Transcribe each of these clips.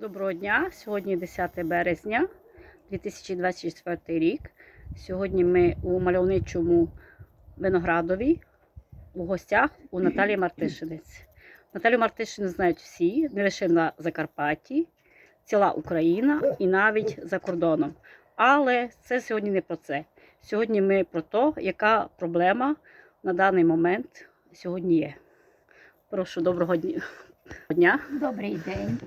Доброго дня! Сьогодні 10 березня 2024 рік. Сьогодні ми у мальовничому виноградові у гостях у Наталії Мартишинець. Наталію Мартишинець знають всі, не лише на Закарпатті, ціла Україна і навіть за кордоном. Але це сьогодні не про це. Сьогодні ми про те, яка проблема на даний момент сьогодні є. Прошу доброго дня. Добрий день.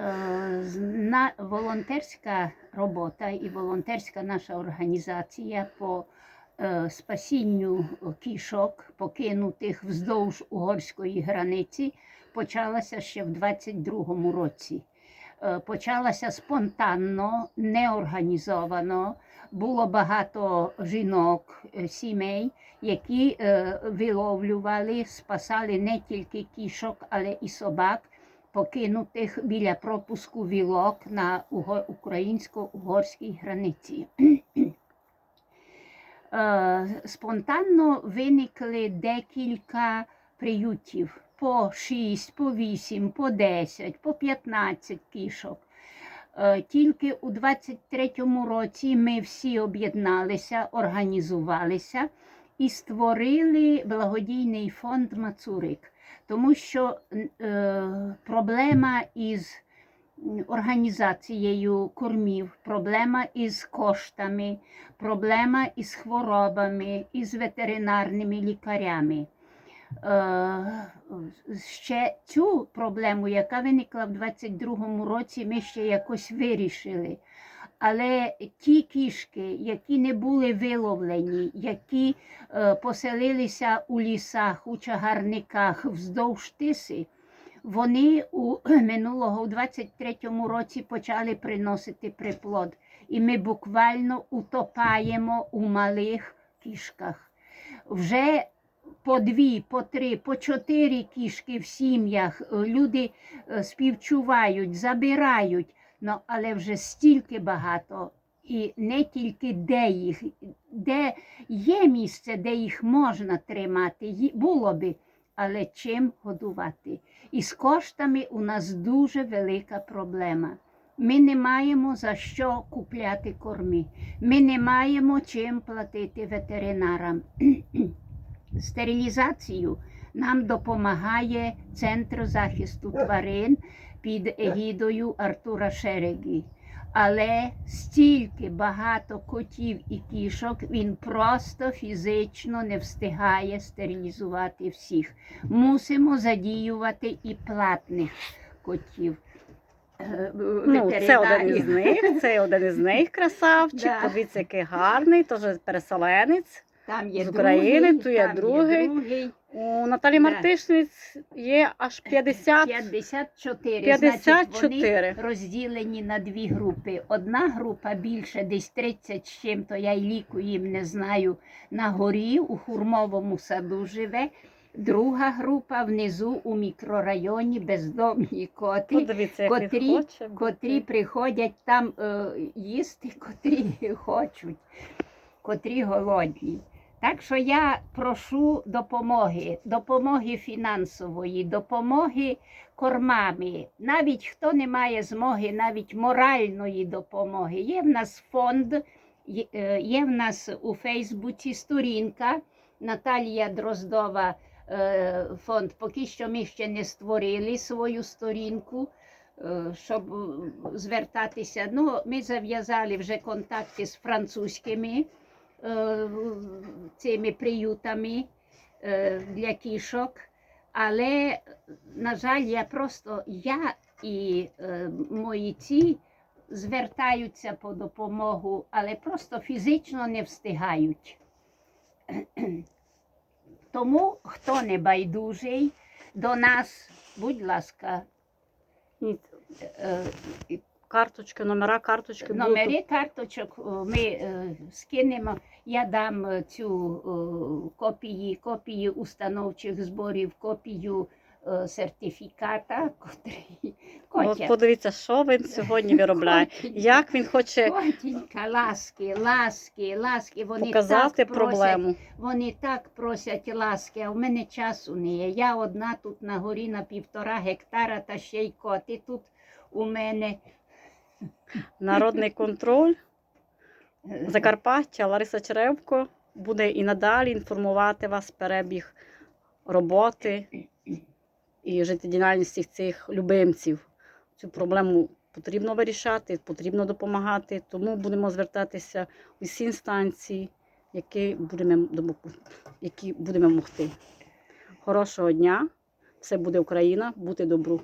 Е, Волонтерська робота і волонтерська наша організація по е, спасінню кішок, покинутих вздовж угорської границі, почалася ще в 22-му році. Е, Почалася спонтанно, неорганізовано. Було багато жінок, сімей, які виловлювали, спасали не тільки кішок, але і собак, покинутих біля пропуску вілок на українсько-угорській границі. Е, Спонтанно виникли декілька приютів по 6, по 8, по 10, по 15 кішок. Е, Тільки у 23-му році ми всі об'єдналися, організувалися і створили благодійний фонд Мацурик, тому що е, проблема із організацією кормів, проблема із коштами, проблема із хворобами, із ветеринарними лікарями. Е, ще цю проблему, яка виникла в 22-му році, ми ще якось вирішили. Але ті кішки, які не були виловлені, які е, поселилися у лісах, у чагарниках вздовж тиси, вони у минулого у 23-му році почали приносити приплод. І ми буквально утопаємо у малих кішках. Вже по дві, по три, по чотири кішки в сім'ях е, люди е, співчувають, забирають, ну, але вже стільки багато. І не тільки де їх, де є місце, де їх можна тримати, було би, але чим годувати. І з коштами у нас дуже велика проблема. Ми не маємо за що купляти корми. Ми не маємо чим платити ветеринарам. Стерилізацію нам допомагає Центр захисту тварин під егідою Артура Шереги. Але стільки багато котів і кішок він просто фізично не встигає стерилізувати всіх. Мусимо задіювати і платних котів. е, Ну, це один із них, це один із них красавчик. Подивіться, який гарний, теж переселенець. Там є з України, другий, то є там другий. другий. У Наталі Да. Мартишниць є аж 50. 54. 54. Значить, вони розділені на дві групи. Одна група більше, десь 30 з чим-то, я й ліку їм не знаю, на горі у хурмовому саду живе. Друга група внизу у мікрорайоні бездомні коти, Подивіться, котрі- хоче. котрі приходять там е, їсти, котрі хочуть, котрі голодні. Так що я прошу допомоги, допомоги фінансової, допомоги кормами. Навіть хто не має змоги, навіть моральної допомоги. Є в нас фонд, є- е, в нас у Фейсбуці сторінка Наталія Дроздова. е, Фонд. Поки що ми ще не створили свою сторінку, е, щоб звертатися. Ну, ми зав'язали вже контакти з французькими цими приютами е, для кішок. Але, на жаль, я просто я і е, мої ці звертаються по допомогу, але просто фізично не встигають. Тому, хто не байдужий, до нас, будь ласка, е, Карточки, номера карточки будуть. Номери карточок ми е, скинемо. Я дам е, цю копії, копії установчих зборів, копію е, сертифіката, котрий От подивіться, що він сьогодні виробляє. Як він хоче Котенька, ласки, ласки, ласки. Вони показати так просять, проблему. Вони так просять ласки, а в мене часу не є. Я одна тут на горі на півтора гектара, та ще й коти тут у мене. Народний контроль Закарпаття Лариса Черевко буде і надалі інформувати вас перебіг роботи і життєдіяльності цих любимців. Цю проблему потрібно вирішати, потрібно допомагати, тому будемо звертатися у всі інстанції, які будемо, які будемо могти. Хорошого дня! Все буде Україна, бути добру!